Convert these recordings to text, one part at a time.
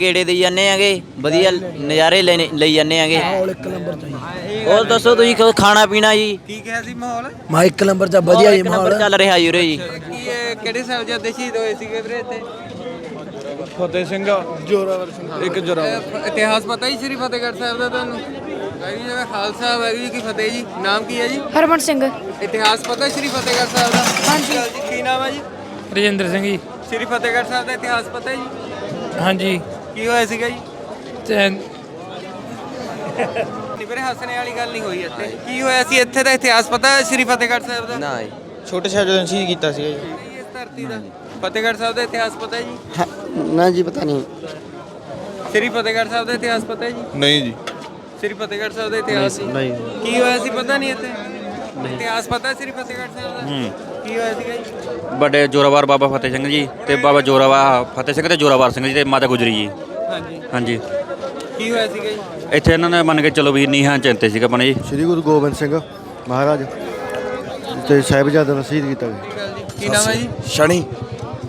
ਗੇੜੇ ਦੇਈ ਜਾਂਦੇ ਆਗੇ ਵਧੀਆ ਨਜ਼ਾਰੇ ਲੈਣੇ- ਲਈ ਜਾਂਦੇ ਆਗੇ। ਮਾਹੌਲ ਇੱਕ ਨੰਬਰ ਚ ਜੀ। ਹੋਰ ਦੱਸੋ ਤੁਸੀਂ ਖਾ- ਖਾਣਾ ਪੀਣਾ ਜੀ? ਕੀ ਕਿਹਾ ਸੀ ਮਾਹੌਲ? ਮਾ ਇੱਕ ਨੰਬਰ ਚ ਵਧੀਆ ਜੀ ਇੱਕ ਨੰਬਰ ਮਾਹੌਲ। ਚੱਲ ਰਿਹਾ ਜੀ ਉਰੇ ਜੀ। ਕੀ ਇਹ ਕਿਹੜੇ ਸਾਹਿਬਜ਼ਾਦੇ ਸ਼ਹੀਦ ਹੋਏ ਸੀਗੇ ਵੀਰੇ ਇੱਥੇ? ਫਤਿਹ ਸਿੰਘ ਜੋਰਾਵਰ ਸਿੰਘ। ਇੱਕ ਜੋਰਾਵਰ। ਇਹ ਇਤਿਹਾਸ ਪਤਾ ਹੀ ਸ੍ਰੀ ਫਤਿਹਗੜ੍ਹ ਸਾਹਿਬ ਦਾ ਤੁਹਾਨੂੰ? ਵਾਹਿਗੁਰੂ ਜੀ ਦਾ ਖਾਲਸਾ ਵਾਹਿਗੁਰੂ ਜੀ ਕੀ ਫਤਿਹ ਜੀ? ਨਾਮ ਕੀ ਹੈ ਜੀ? ਹਰਮਨ ਸਿੰਘ। ਇਤਿਹਾਸ ਪਤਾ ਸ੍ਰੀ ਫਤਿਹਗੜ੍ਹ ਸਾਹਿਬ ਦਾ? ਹਾਂਜੀ। ਜੀ ਕੀ ਨਾਮ ਹੈ ਜੀ? ਰਜਿੰਦਰ ਸਿੰਘ ਜੀ। ਸ੍ਰੀ ਫਤਿਹਗੜ੍ਹ ਸਾਹਿਬ ਦਾ ਇਤਿਹਾਸ ਪਤਾ ਹੈ ਜੀ? ਹਾਂਜੀ। ਕੀ ਹੋਇਆ ਸੀਗਾ ਜੀ? ਤੇ ਨਹੀਂ ਵੀਰੇ ਹੱਸਣੇ ਵਾਲੀ ਗੱਲ ਨਹੀਂ ਹੋਈ ਇੱਥੇ। ਕੀ ਹੋਇਆ ਸੀ ਇੱਥੇ ਦਾ ਇਤਿਹਾਸ ਪਤਾ ਹੈ ਸ੍ਰੀ ਫਤਿਹਗੜ੍ਹ ਸਾਹਿਬ ਦਾ? ਨਾ ਛੋਟੇ ਸਾਹਿਬ ਨੇ ਸ਼ਹੀਦ ਕੀਤਾ ਸੀ ਨਹੀਂ ਇਸ ਧਰਤੀ ਦਾ? ਫਤਿਹਗੜ੍ਹ ਸਾਹਿਬ ਦਾ ਇਤਿਹਾਸ ਪਤਾ ਹੈ ਜੀ? ਨਾ ਜੀ ਪਤਾ ਨਹੀਂ। ਸ੍ਰੀ ਫਤਿਹਗੜ੍ਹ ਸਾਹਿਬ ਦਾ ਇਤਿਹਾਸ ਪਤਾ ਹੈ ਜੀ? ਨਹੀਂ ਜੀ। ਸ੍ਰੀ ਫਤਿਹਗੜ੍ਹ ਸਾਹਿਬ ਦਾ ਇਤਿਹਾਸ। ਨਹੀਂ ਕੀ ਹੋਇਆ ਸੀ ਪਤਾ ਨਹੀਂ ਇੱਥੇ? ਇਤਿਹਾਸ ਪਤਾ ਹੈ ਸ੍ਰੀ ਫਤਿਹਗੜ੍ਹ ਸਾਹਿਬ ਦਾ? ਕੀ ਹੋਇਆ ਸੀਗਾ ਜੀ? ਵੱਡੇ ਜੋਰਾਵਰ ਬਾਬਾ ਫਤਿਹ ਸਿੰਘ ਜੀ ਤੇ ਬਾਬਾ ਜੋਰਾਵਰ ਫਤਿਹ ਸਿੰਘ ਤੇ ਜੋਰਾਵਰ ਸਿੰਘ ਜੀ ਤੇ ਮਾਤਾ ਗੁਜਰੀ ਜੀ। ਹਾਂਜੀ। ਹਾਂਜੀ। ਕੀ ਹੋਇਆ ਸੀਗਾ ਜੀ? ਇੱਥੇ ਇਹਨਾਂ ਨੇ ਮੰਨ ਕੇ ਚਲੋ ਵੀ ਨੀਹਾਂ ਚਿੰਤੇ ਸੀਗਾ ਬਣੇ ਜੀ। ਸ੍ਰੀ ਗੁਰੂ ਗੋਬਿੰਦ ਸਿੰਘ ਮਹਾਰਾਜ ਤੇ ਸਾਹਿਬਜ਼ਾਦਿਆਂ ਨੂੰ ਸ਼ਹੀਦ ਕੀਤਾ ਗਿਆ। ਠੀਕ ਹੈ ਜੀ? ਕੀ ਨਾਮ ਹੈ ਜੀ? ਸ਼ਨੀ।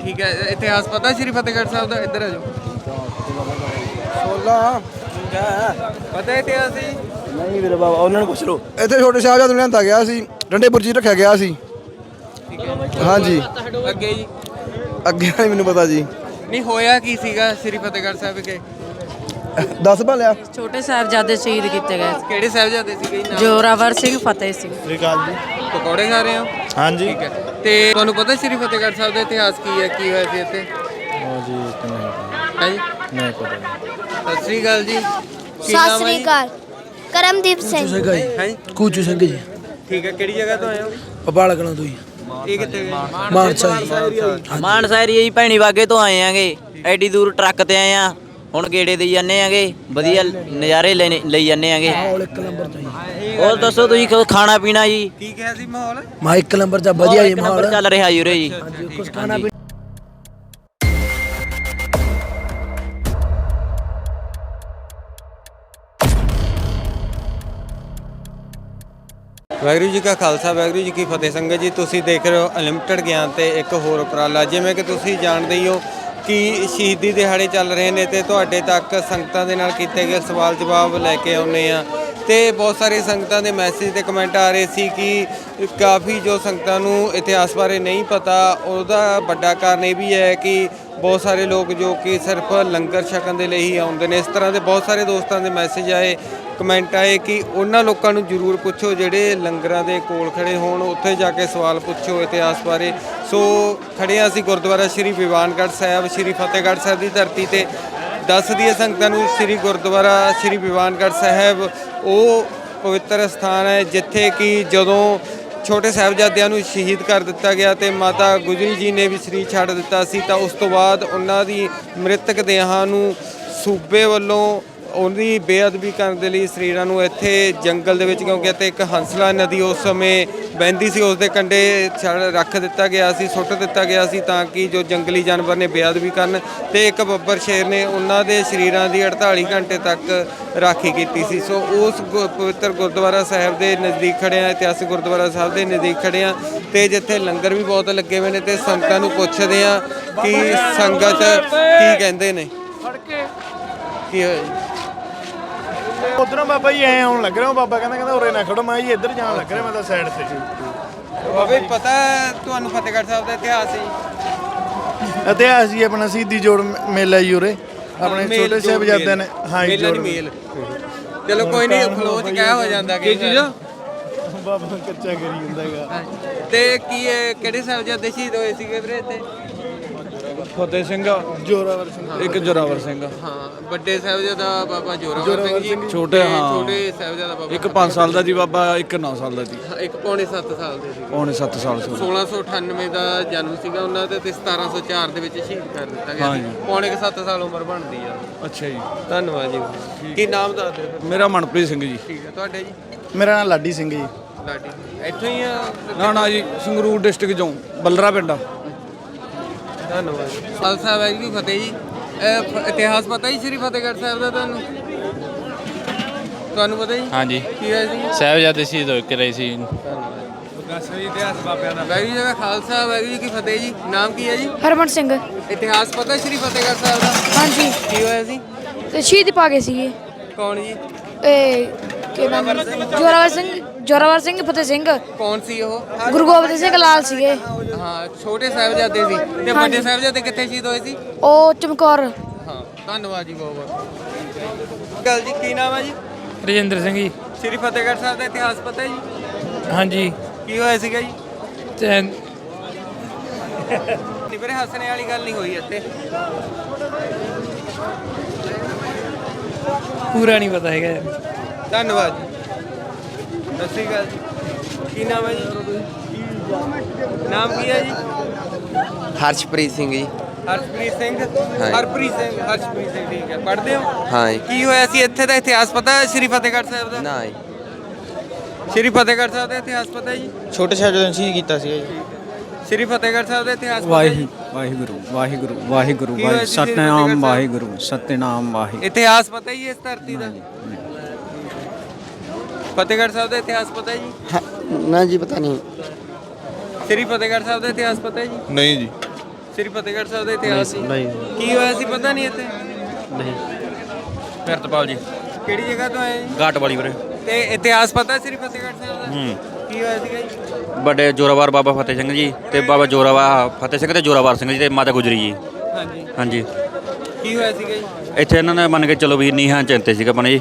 ਠੀਕ ਹੈ ਇਤਿਹਾਸ ਪਤਾ ਸ੍ਰੀ ਫਤਿਹਗੜ੍ਹ ਸਾਹਿਬ ਦਾ? ਇੱਧਰ ਆ ਜਾਓ। 16 ਪਤਾ ਹੈ ਇਤਿਹਾਸ ਜੀ? ਨਹੀਂ ਵੀਰੇ ਬਾਬਾ ਉਹਨਾਂ ਨੂੰ ਪੁੱਛ ਲਓ। ਇੱਥੇ ਛੋਟੇ ਸਾਹਿਬਜ਼ਾਦੇ ਨੂੰ ਲਿਆਂਦਾ ਗਿਆ ਸੀ ਡੰਡੇ ਬੁਰਜੀ ਰੱਖਿਆ ਗਿਆ ਸੀ। ਹਾਂਜੀ। ਅੱਗੇ ਜੀ। ਅੱਗੇ ਨਹੀਂ ਮੈਨੂੰ ਪਤਾ ਜੀ। ਨਹੀਂ ਹੋਇਆ ਕੀ ਸੀਗਾ ਸ੍ਰੀ ਫਤਿਹਗੜ੍ਹ ਸਾਹਿਬ ਵਿਖੇ ਦੱਸ ਭਲਿਆ ਛੋਟੇ ਸਾਹਿਬਜ਼ਾਦੇ ਸ਼ਹੀਦ ਕੀਤੇ ਗਏ। ਕਿਹੜੇ ਸਾਹਿਬਜ਼ਾਦੇ ਸੀਗੇ ਜੀ ਨਾਮ? ਜੋਰਾਵਰ ਸਿੰਘ ਫਤਿਹ ਸਿੰਘ ਪਕੌੜੇ ਖਾ ਰਹੇ ਹੋ? ਹਾਂਜੀ। ਠੀਕ ਹੈ। ਤੇ ਤੁਹਾਨੂੰ ਪਤਾ ਸ੍ਰੀ ਫਤਿਹਗੜ੍ਹ ਸਾਹਿਬ ਦਾ ਇਤਿਹਾਸ ਕੀ ਹੈ ਕੀ ਹੋਇਆ ਸੀ ਇੱਥੇ? ਜੀ ਹੈ ਜੀ? ਨਹੀਂ ਪਤਾ ਸਤਿ ਸ੍ਰੀ ਅਕਾਲ ਜੀ। ਕੀ ਸਤਿ ਨਾਮ ਹੈ ਸ੍ਰੀ ਜੀ? ਅਕਾਲ। ਕਰਮਦੀਪ ਸਿੰਘ ਸਿੰਘ। ਜੀ। ਹੈ? ਜੀ ਕੂਚੂ ਸਿੰਘ ਜੀ। ਠੀਕ ਹੈ ਕਿਹੜੀ ਜਗ੍ਹਾ ਤੋਂ ਆਏ ਹੋ? ਕਲਾਂ ਤੋਂ ਜੀ ਇਹ ਕਿੱਥੇ ਗਏ? ਮਾਨਸਾ ਜੀ। ਮਾਨਸਾ ਏਰੀਆ ਜੀ ਭੈਣੀ ਬਾਗੇ ਤੋਂ ਆਏ ਆਗੇ। ਐਡੀ ਦੂਰ ਟਰੱਕ ਤੇ ਆਏ ਆ। ਹੁਣ ਗੇੜੇ ਦੇਈ ਜਾਂਦੇ ਆਗੇ। ਵਧੀਆ ਨਜ਼ਾਰੇ ਲੈਣੇ- ਲਈ ਜਾਂਦੇ ਆਗੇ। ਮਾਹੌਲ ਇੱਕ ਨੰਬਰ ਚ ਜੀ। ਹੋਰ ਦੱਸੋ ਤੁਸੀਂ ਖਾਣਾ ਪੀਣਾ ਜੀ? ਕੀ ਕਿਹਾ ਸੀ ਮਾਹੌਲ? ਮਾ ਇੱਕ ਨੰਬਰ ਚ ਵਧੀਆ ਜੀ ਮਾਹੌਲ। ਚੱਲ ਰਿਹਾ ਜੀ ਉਰੇ ਜੀ। ਕੁਝ ਖਾਣਾ ਵਾਹਿਗੁਰੂ ਜੀ ਕਾ ਖਾਲਸਾ, ਵਾਹਿਗੁਰੂ ਜੀ ਕੀ ਫਤਿਹ। ਸੰਗਤ ਜੀ, ਤੁਸੀਂ ਦੇਖ ਰਹੇ ਹੋ ਅਨਲਿਮਟਿਡ ਗਿਆਨ ਤੇ ਇੱਕ ਹੋਰ ਉਪਰਾਲਾ। ਜਿਵੇਂ ਕਿ ਤੁਸੀਂ ਜਾਣਦੇ ਹੀ ਹੋ ਕਿ ਸ਼ਹੀਦੀ ਦਿਹਾੜੇ ਚੱਲ ਰਹੇ ਨੇ ਤੇ ਤੁਹਾਡੇ ਤੱਕ ਸੰਗਤਾਂ ਦੇ ਨਾਲ ਕੀਤੇ ਗਏ ਸਵਾਲ ਜਵਾਬ ਲੈ ਕੇ ਆਉਨੇ ਆ ਤੇ ਬਹੁਤ ਸਾਰੇ ਸੰਗਤਾਂ ਦੇ ਮੈਸੇਜ ਤੇ ਕਮੈਂਟ ਆ ਰਹੇ ਸੀ ਕਿ ਕਾਫੀ ਜੋ ਸੰਗਤਾਂ ਨੂੰ ਇਤਿਹਾਸ ਬਾਰੇ ਨਹੀਂ ਪਤਾ, ਉਹਦਾ ਵੱਡਾ ਕਾਰਨ ਇਹ ਵੀ ਹੈ ਕਿ ਬਹੁਤ ਸਾਰੇ ਲੋਕ ਜੋ ਕਿ ਸਿਰਫ ਲੰਗਰ ਛਕਣ ਦੇ ਲਈ ਹੀ ਆਉਂਦੇ ਨੇ। ਇਸ ਤਰ੍ਹਾਂ ਦੇ ਬਹੁਤ ਸਾਰੇ ਦੋਸਤਾਂ ਦੇ ਮੈਸੇਜ ਆਏ ਕਮੈਂਟ ਆਏ ਕਿ ਉਹਨਾਂ ਲੋਕਾਂ ਨੂੰ ਜ਼ਰੂਰ ਪੁੱਛੋ ਜਿਹੜੇ ਲੰਗਰਾਂ ਦੇ ਕੋਲ ਖੜੇ ਹੋਣ, ਉੱਥੇ ਜਾ ਕੇ ਸਵਾਲ ਪੁੱਛੋ ਇਤਿਹਾਸ ਬਾਰੇ। ਸੋ ਖੜੇ ਹਾਂ ਅਸੀਂ ਗੁਰਦੁਆਰਾ ਸ਼੍ਰੀ ਵਿਵਾਨਗੜ੍ਹ ਸਾਹਿਬ, ਸ਼੍ਰੀ ਫਤਿਹਗੜ੍ਹ ਸਾਹਿਬ ਦੀ ਧਰਤੀ ਤੇ। ਦੱਸ ਦਈਏ ਸੰਗਤਾਂ ਨੂੰ, ਸ਼੍ਰੀ ਗੁਰਦੁਆਰਾ ਸ਼੍ਰੀ ਵਿਵਾਨਗੜ੍ਹ ਸਾਹਿਬ, ਉਹ ਪਵਿੱਤਰ ਸਥਾਨ ਹੈ ਜਿੱਥੇ ਕਿ ਜਦੋਂ ਛੋਟੇ ਸਾਹਿਬਜ਼ਾਦਿਆਂ ਨੂੰ ਸ਼ਹੀਦ ਕਰ ਦਿੱਤਾ ਗਿਆ ਤੇ ਮਾਤਾ ਗੁਜਰੀ ਜੀ ਨੇ ਵੀ ਸਰੀਰ ਛੱਡ ਦਿੱਤਾ ਸੀ, ਤਾਂ ਉਸ ਤੋਂ ਬਾਅਦ ਉਹਨਾਂ ਦੀ ਮ੍ਰਿਤਕ ਦੇਹਾਂ ਨੂੰ ਸੂਬੇ ਵੱਲੋਂ ਉਹਦੀ ਬੇਅਦਬੀ ਕਰਨ ਦੇ ਲਈ ਸਰੀਰਾਂ ਨੂੰ ਇੱਥੇ ਜੰਗਲ ਦੇ ਵਿੱਚ ਕਿਉਂਕਿ ਇੱਥੇ ਇੱਕ ਹੰਸਲਾ ਨਦੀ ਉਸ ਸਮੇਂ ਵਹਿੰਦੀ ਸੀ ਉਸ ਦੇ ਕੰਢੇ ਛੱਡ ਰੱਖ ਦਿੱਤਾ ਗਿਆ ਸੀ ਸੁੱਟ ਦਿੱਤਾ ਗਿਆ ਸੀ ਤਾਂ ਕਿ ਜੋ ਜੰਗਲੀ ਜਾਨਵਰ ਨੇ ਬੇਅਦਬੀ ਕਰਨ ਤੇ ਇੱਕ ਬੱਬਰ ਸ਼ੇਰ ਨੇ ਉਹਨਾਂ ਦੇ ਸਰੀਰਾਂ ਦੀ 48 ਘੰਟੇ ਤੱਕ ਰਾਖੀ ਕੀਤੀ ਸੀ। ਸੋ ਉਸ ਪਵਿੱਤਰ ਗੁਰਦੁਆਰਾ ਸਾਹਿਬ ਦੇ ਨਜ਼ਦੀਕ ਖੜੇ ਆ ਇਤਿਹਾਸਿਕ ਗੁਰਦੁਆਰਾ ਸਾਹਿਬ ਦੇ ਨਜ਼ਦੀਕ ਖੜੇ ਆ ਤੇ ਜਿੱਥੇ ਲੰਗਰ ਵੀ ਬਹੁਤ ਲੱਗੇ ਹੋਏ ਨੇ ਤੇ ਸੰਗਤਾਂ ਨੂੰ ਪੁੱਛਦੇ ਆ ਕਿ ਸੰਗਤ ਕੀ ਕਹਿੰਦੇ ਨੇ? ਕੀ। ਹੋਇਆ ਉਧਰੋਂ ਬਾਬਾ ਜੀ ਐ ਆਉਣ ਲੱਗ ਰਿਹਾ ਉਹ ਬਾਬਾ ਕਹਿੰਦਾ ਕਹਿੰਦਾ ਉਰੇ ਨਾ ਖੜੋ ਮੈਂ ਜੀ ਇੱਧਰ ਜਾਣ ਲੱਗ ਰਿਹਾ ਮੈਂ ਤਾਂ ਸਾਈਡ ਤੇ। ਬਾਬੇ ਪਤਾ ਤੁਹਾਨੂੰ ਫਤਿਹਗੜ੍ਹ ਸਾਹਿਬ ਦਾ ਇਤਿਹਾਸ ਹੈ? ਜੀ? ਇਤਿਹਾਸ ਜੀ ਆਪਣਾ ਸਿੱਧੀ ਜੋੜ ਮ- ਮੇਲਾ ਜੀ ਉਰੇ ਆਪਣੇ ਮੇਲ ਛੋਟੇ ਜੋੜ ਸਾਹਿਬਜ਼ਾਦਿਆਂ ਨੇ ਮੇਲ। ਹਾਂ ਜੀ ਮੇਲਾ ਜੋੜ ਨਹੀਂ ਮੇਲ। ਚਲੋ ਕੋਈ ਨਹੀਂ ਫਲੋ ਚ ਕਹਿ ਹੋ ਜਾਂਦਾ ਕਿ ਬਾਬਾ ਕੱਚਾ ਕਰੀ ਜਾਂਦਾ ਹੈਗਾ। ਤੇ ਕੀ ਇਹ ਕਿਹੜੇ ਸਾਹਿਬਜ਼ਾਦੇ ਸ਼ਹੀਦ ਹੋਏ ਸੀਗੇ ਵੀਰੇ ਇੱਥੇ? ਫਤਿਹ ਸਿੰਘ ਜੋਰਾਵਰ ਸਿੰਘ ਇੱਕ ਜੋਰਾਵਰ ਸਿੰਘ ਹਾਂ ਵੱਡੇ ਸਾਹਿਬਜ਼ਾਦਾ ਬਾਬਾ ਜੋਰਾਵਰ ਸਿੰਘ ਜੀ। ਛੋਟੇ, ਤੇ ਹਾਂ। ਛੋਟੇ ਸਾਹਿਬਜ਼ਾਦਾ ਬਾਬਾ ਇੱਕ 5 ਸਾਲ ਦਾ ਜੀ ਬਾਬਾ ਇੱਕ 9 ਸਾਲ ਦਾ ਜੀ। ਹਾਂ, ਇੱਕ ਪੌਣੇ 7 ਸਾਲ ਦੇ ਸੀ ਪੌਣੇ 7 ਸਾਲ ਸੀ। 1698 ਦਾ ਜਨਮ ਸੀਗਾ ਉਹਨਾਂ ਦਾ ਤੇ 1704 ਦੇ ਵਿੱਚ ਸ਼ਹੀਦ ਕਰ ਦਿੱਤਾ ਗਿਆ ਸੀ। ਹਾਂਜੀ। ਪੌਣੇ 7 ਸਾਲ ਉਮਰ ਬਣਦੀ ਆ। ਅੱਛਾ ਜੀ। ਧੰਨਵਾਦ ਜੀ। ਕੀ ਨਾਮ ਦੱਸ ਦਿਓ ਫਿਰ। ਮੇਰਾ ਮਨਪ੍ਰੀਤ ਸਿੰਘ ਜੀ। ਠੀਕ ਹੈ ਤੁਹਾਡੇ ਜੀ? ਮੇਰਾ ਨਾਮ ਲਾਡੀ ਸਿੰਘ ਜੀ। ਲਾਡੀ। ਇੱਥੋਂ ਹੀ ਆ? ਨਾ ਨਾ ਜੀ ਸੰਗਰੂਰ ਡਿਸਟ੍ਰਿਕਟ ਚੋਂ ਬਲਰਾ ਪਿੰਡ ਆ। ਧੰਨਵਾਦ। ਖਾਲਸਾ ਵਾਹਿਗੁਰੂ ਜੀ ਕੀ ਫਤਿਹ ਜੀ। ਇਹ ਫ- ਇਤਿਹਾਸ ਪਤਾ ਹੀ ਸ੍ਰੀ ਫਤਿਹਗੜ੍ਹ ਸਾਹਿਬ ਦਾ ਤੁਹਾਨੂੰ? ਤੁਹਾਨੂੰ ਪਤਾ ਜੀ? ਹਾਂਜੀ। ਕੀ ਹੋਇਆ ਸੀ ਸਾਹਿਬਜ਼ਾਦੇ ਸ਼ਹੀਦ ਹੋ ਕੇ ਰਹੇ ਸੀ। ਦੱਸੋ ਜੀ ਇਤਿਹਾਸ ਬਾਬਿਆਂ ਦਾ। ਜੀ ਖਾਲਸਾ ਵੈਗੂ ਜੀ ਕੀ ਫਤਿਹ ਜੀ। ਨਾਮ ਕੀ ਹੈ ਜੀ? ਹਰਮਨ ਸਿੰਘ। ਇਤਿਹਾਸ ਪਤਾ ਸ਼੍ਰੀ ਫਤਿਹਗੜ੍ਹ ਸਾਹਿਬ ਦਾ? ਹਾਂਜੀ। ਕੀ ਹੋਇਆ ਸੀ ਤੇ ਸ਼ਹੀਦ ਪਾ ਗਏ ਸੀਗੇ। ਕੌਣ ਜੀ? ਇਹ ਕੀ ਨਾਮ ਹੈ? ਜੋਰਾਵਰ ਸਿੰਘ। ਜੋਰਾਵਰ ਸਿੰਘ ਫਤਿਹ ਸਿੰਘ। ਕੌਣ ਸੀ ਉਹ? ਗੁਰੂ ਗੋਬਿੰਦ ਸਿੰਘ ਲਾਲ ਸੀਗੇ। ਹਾਂ ਛੋਟੇ ਸਾਹਿਬਜ਼ਾਦੇ ਸੀ। ਤੇ ਵੱਡੇ ਸਾਹਿਬਜ਼ਾਦੇ ਕਿੱਥੇ ਸ਼ਹੀਦ ਹੋਏ ਸੀ? ਉਹ ਚਮਕੌਰ। ਹਾਂ ਧੰਨਵਾਦ ਜੀ ਬਹੁਤ ਬਹੁਤ। ਗੱਲ ਜੀ ਕੀ ਨਾਮ ਹੈ ਜੀ? ਰਜਿੰਦਰ ਸਿੰਘ ਜੀ। ਸ਼੍ਰੀ ਫਤਿਹਗੜ੍ਹ ਸਾਹਿਬ ਦਾ ਇਤਿਹਾਸ ਪਤਾ ਹੈ ਜੀ? ਹਾਂਜੀ। ਕੀ ਹੋਇਆ ਸੀਗਾ ਜੀ? ਤੇ ਨਹੀਂ ਵੀਰੇ ਹੱਸਣੇ ਵਾਲੀ ਗੱਲ ਨਹੀਂ ਹੋਈ ਇੱਥੇ। ਪੂਰਾ ਨਹੀਂ ਪਤਾ ਹੈਗਾ। ਧੰਨਵਾਦ ਜੀ। ਸਤਿ ਸ਼੍ਰੀ ਅਕਾਲ ਜੀ। ਕੀ ਨਾਮ ਹੈ ਜੀ? ਨਾਮ ਕੀ ਹੈ ਜੀ? ਹਰਸ਼ਪ੍ਰੀਤ ਸਿੰਘ ਜੀ। ਹਰਸ਼ਪ੍ਰੀਤ ਸਿੰਘ। ਹਰਪ੍ਰੀਤ ਸਿੰਘ ਹਰਸ਼ਪ੍ਰੀਤ ਸਿੰਘ ਠੀਕ ਹੈ। ਪੜ੍ਹਦੇ ਹੋ? ਹਾਂ ਜੀ ਕੀ ਹੋਇਆ ਸੀ? ਇੱਥੇ ਦਾ ਇਤਿਹਾਸ ਪਤਾ ਹੈ ਸ਼੍ਰੀ ਫਤਿਹਗੜ੍ਹ ਸਾਹਿਬ ਦਾ? ਨਾ ਜੀ ਸ਼੍ਰੀ ਫਤਿਹਗੜ੍ਹ ਸਾਹਿਬ ਦਾ ਇਤਿਹਾਸ ਪਤਾ ਹੈ ਜੀ? ਛੋਟੇ ਸਾਹਿਬਜ਼ਾਦੇ ਨੂੰ ਸ਼ਹੀਦ ਕੀਤਾ ਸੀਗਾ ਜੀ। ਸ਼੍ਰੀ ਫਤਿਹਗੜ੍ਹ ਸਾਹਿਬ ਦਾ ਇਤਿਹਾਸ ਵਾਹਿਗੁਰੂ ਵਾਹਿਗੁਰੂ ਵਾਹਿਗੁਰੂ ਕੀ ਹੋਇਆ ਵਾਹਿ ਸੀ ਸ਼੍ਰੀ ਫਤਿਹਗੜ੍ਹ ਸਤਨਾਮ? ਵਾਹਿਗੁਰੂ ਸਤਨਾਮ ਵਾਹਿਗੁਰੂ। ਇਤਿਹਾਸ ਪਤਾ ਹੀ ਹੈ ਇਸ ਧਰਤੀ ਦਾ। ਫਤਿਹਗੜ੍ਹ ਸਾਹਿਬ ਦਾ ਇਤਿਹਾਸ ਪਤਾ ਹੈ ਜੀ? ਨਾ ਜੀ ਪਤਾ ਨਹੀਂ। ਸ਼੍ਰੀ ਫਤਿਹਗੜ੍ਹ ਸਾਹਿਬ ਦਾ ਇਤਿਹਾਸ ਪਤਾ ਹੈ ਜੀ? ਨਹੀਂ ਜੀ। ਸ਼੍ਰੀ ਫਤਿਹਗੜ੍ਹ ਸਾਹਿਬ ਦਾ ਇਤਿਹਾਸ ਜੀ। ਕੀ ਹੋਇਆ ਸੀ ਪਤਾ ਨਹੀਂ ਇੱਥੇ? ਕਿਰਤਪਾਲ ਜੀ। ਕਿਹੜੀ ਜਗ੍ਹਾ ਤੋਂ ਆਏ ਜੀ? ਘਾਟ ਵਾਲੀ ਵੀਰੇ। ਤੇ ਇਤਿਹਾਸ ਪਤਾ ਸ਼੍ਰੀ ਫਤਿਹਗੜ੍ਹ ਸਾਹਿਬ ਦਾ? ਹੂੰ। ਕੀ ਹੋਇਆ ਸੀਗਾ ਜੀ? ਵੱਡੇ ਜੋਰਾਵਰ ਬਾਬਾ ਫਤਿਹ ਸਿੰਘ ਜੀ ਤੇ ਬਾਬਾ ਜੋਰਾਵਰ ਫਤਿਹ ਸਿੰਘ ਤੇ ਜੋਰਾਵਰ ਸਿੰਘ ਜੀ ਤੇ ਮਾਤਾ ਗੁਜਰੀ ਜੀ। ਹਾਂਜੀ। ਹਾਂਜੀ। ਕੀ ਹੋਇਆ ਸੀਗਾ ਜੀ? ਇੱਥੇ ਇਹਨਾਂ ਨੇ ਮੰਨ ਕੇ ਚਲੋ ਵੀ ਨੀਹਾਂ ਚਿੰਤੇ ਸੀਗਾ ਬਣੇ ਜੀ।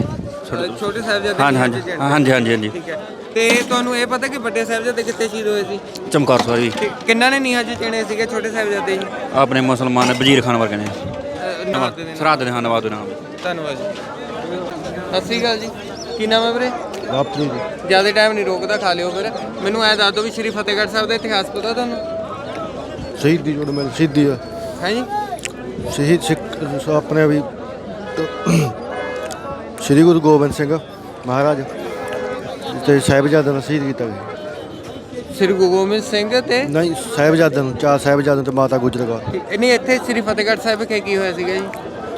ਛੋਟੇ- ਛੋਟੇ ਸਾਹਿਬਜ਼ਾਦੇ ਹਾਂਜੀ, ਨੀਹਾਂ ਹਾਂਜੀ, ਚ ਜੰਮ ਹਾਂਜੀ, ਹਾਂਜੀ, ਹਾਂਜੀ। ਠੀਕ ਹੈ। ਤੇ ਤੁਹਾਨੂੰ ਇਹ ਪਤਾ ਕਿ ਵੱਡੇ ਸਾਹਿਬਜ਼ਾਦੇ ਕਿੱਥੇ ਸ਼ਹੀਦ ਹੋਏ ਸੀ? ਚਮਕੌਰ ਸਾਹਿਬ ਜੀ। ਕਿ- ਕਿੰਨਾਂ ਨੇ ਨੀਹਾਂ 'ਚ ਚਿਣੇ ਸੀਗੇ ਛੋਟੇ ਸਾਹਿਬਜ਼ਾਦੇ ਜੀ? ਆਪਣੇ ਮੁਸਲਮਾਨ ਵਜ਼ੀਰ ਖਾਨ ਵਰਗੇ ਨੇ। ਅਹ, ਨਵਾਬ ਦੇ ਨੇ। ਸਰਾਦ ਦੇ ਹਾਂ ਨਵਾਬ ਦੇ ਨਾਮ। ਧੰਨਵਾਦ ਜੀ। ਸਤਿ ਸ਼੍ਰੀ ਅਕਾਲ ਜੀ। ਕੀ ਨਾਮ ਹੈ ਵੀਰੇ? ਵਾਪਰੀ ਜੀ। ਜ਼ਿਆਦਾ ਟਾਈਮ ਨਹੀਂ ਰੋਕਦਾ ਖਾ ਲਿਓ ਫਿਰ। ਮੈਨੂੰ ਐ ਦੱਸ ਦਿਓ ਵੀ ਸ਼੍ਰੀ ਫਤਿਹਗੜ੍ਹ ਸਾਹਿਬ ਦਾ ਇਤਿਹਾਸ ਪਤਾ ਤੁਹਾਨੂੰ? ਸ਼ਹੀਦੀ ਜੋੜ ਮਿਲ ਸ਼ਹੀਦੀ ਆ। ਹੈ ਜੀ? ਸ਼ਹੀਦ ਸਿੱਖ ਆਪਣੇ ਵੀ ਸ੍ਰੀ ਗੁਰੂ ਗੋਬਿੰਦ ਸਿੰਘ ਮਹਾਰਾਜ ਤੇ ਸਾਹਿਬਜ਼ਾਦਿਆਂ ਨੂੰ ਸ਼ਹੀਦ ਕੀਤਾ ਗਿਆ। ਸ਼੍ਰੀ ਗੁਰੂ ਗੋਬਿੰਦ ਸਿੰਘ ਤੇ? ਨਹੀਂ ਸਾਹਿਬਜ਼ਾਦਿਆਂ ਨੂੰ ਚਾਰ ਸਾਹਿਬਜ਼ਾਦਿਆਂ ਤੇ ਮਾਤਾ ਗੁਜਰ ਕੌਰ। ਠੀਕ- ਨਹੀਂ ਇੱਥੇ ਸ਼੍ਰੀ ਫਤਿਹਗੜ੍ਹ ਸਾਹਿਬ ਵਿਖੇ ਕੀ ਹੋਇਆ ਸੀਗਾ ਜੀ?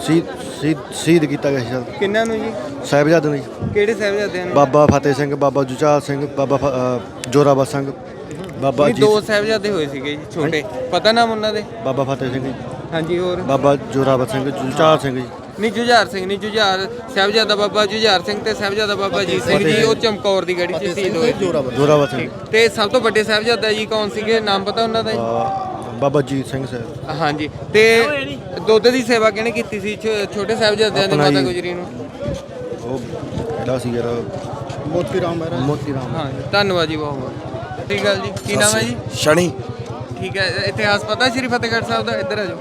ਸ਼ਹੀਦ ਸ਼ਹੀਦ ਸ਼ਹੀਦ ਕੀਤਾ ਗਿਆ ਸੀ ਸਰ। ਕਿੰਨਾਂ ਨੂੰ ਜੀ? ਸਾਹਿਬਜ਼ਾਦਿਆਂ ਨੂੰ ਜੀ। ਕਿਹੜੇ ਸਾਹਿਬਜ਼ਾਦਿਆਂ ਨੇ? ਬਾਬਾ ਫਤਿਹ ਸਿੰਘ ਬਾਬਾ ਜੁਝਾਰ ਸਿੰਘ ਬਾਬਾ ਫ- ਜੋਰਾਵਰ ਸਿੰਘ ਬਾਬਾ ਨਹੀਂ ਜੀ ਦੋ ਸਾਹਿਬਜ਼ਾਦੇ ਹੋਏ ਸੀਗੇ ਜੀ ਛੋਟੇ। ਪਤਾ ਨਾਮ ਉਹਨਾਂ ਦੇ? ਬਾਬਾ ਫਤਿਹ ਸਿੰਘ ਜੀ। ਹਾਂਜੀ ਹੋਰ। ਬਾਬਾ ਜੋਰਾਵਰ ਸਿੰਘ ਜੁਝਾਰ ਸਿੰਘ ਜੀ। ਨਹੀਂ ਜੁਝਾਰ ਸਿੰਘ ਨਹੀਂ ਜੁਝਾਰ ਸਾਹਿਬਜ਼ਾਦਾ ਬਾਬਾ ਜੁਝਾਰ ਸਿੰਘ ਤੇ ਸਾਹਿਬਜ਼ਾਦਾ ਬਾਬਾ ਜੀਤ ਸਿੰਘ ਜੀ ਉਹ ਚਮਕੌਰ ਦੀ ਗੜੀ 'ਚ ਸ਼ਹੀਦ ਹੋਏ। ਸੀ। ਜੋਰਾਵਰ ਸਿੰਘ। ਤੇ ਸਭ ਤੋਂ ਵੱਡੇ ਸਾਹਿਬਜ਼ਾਦਾ ਜੀ ਕੌਣ ਸੀਗੇ? ਨਾਮ ਪਤਾ ਉਹਨਾਂ ਦਾ ਜੀ? ਬਾਬਾ ਜੀਤ ਸਿੰਘ ਸਾਹਿਬ। ਹਾਂਜੀ ਤੇ ਦੁੱਧ ਦੀ ਸੇਵਾ ਕਿਹਨੇ ਕੀਤੀ ਸੀ? ਛੋਟੇ ਸਾਹਿਬਜ਼ਾਦਿਆਂ ਦੀ ਆਪਣਾ ਮਾਤਾ ਜੀ। ਗੁਜਰੀ ਨੂੰ। ਉਹ ਕਿਹੜਾ ਸੀ ਯਾਰ। ਮੋਤੀ ਰਾਮ ਮਹਾਰਾਜ। ਮੋਤੀ ਰਾਮ। ਹਾਂ ਧੰਨਵਾਦ ਜੀ ਬਹੁਤ ਬਹੁਤ। ਠੀਕ ਹੈ ਜੀ। ਕੀ ਨਾਮ ਹੈ ਜੀ? ਸ਼ਨੀ। ਠੀਕ ਹੈ ਇਤਿਹਾਸ ਪਤਾ ਸ਼੍ਰੀ ਫਤਿਹਗੜ੍ਹ ਸਾਹਿਬ ਦਾ? ਇੱਧਰ ਆ ਜਾਓ।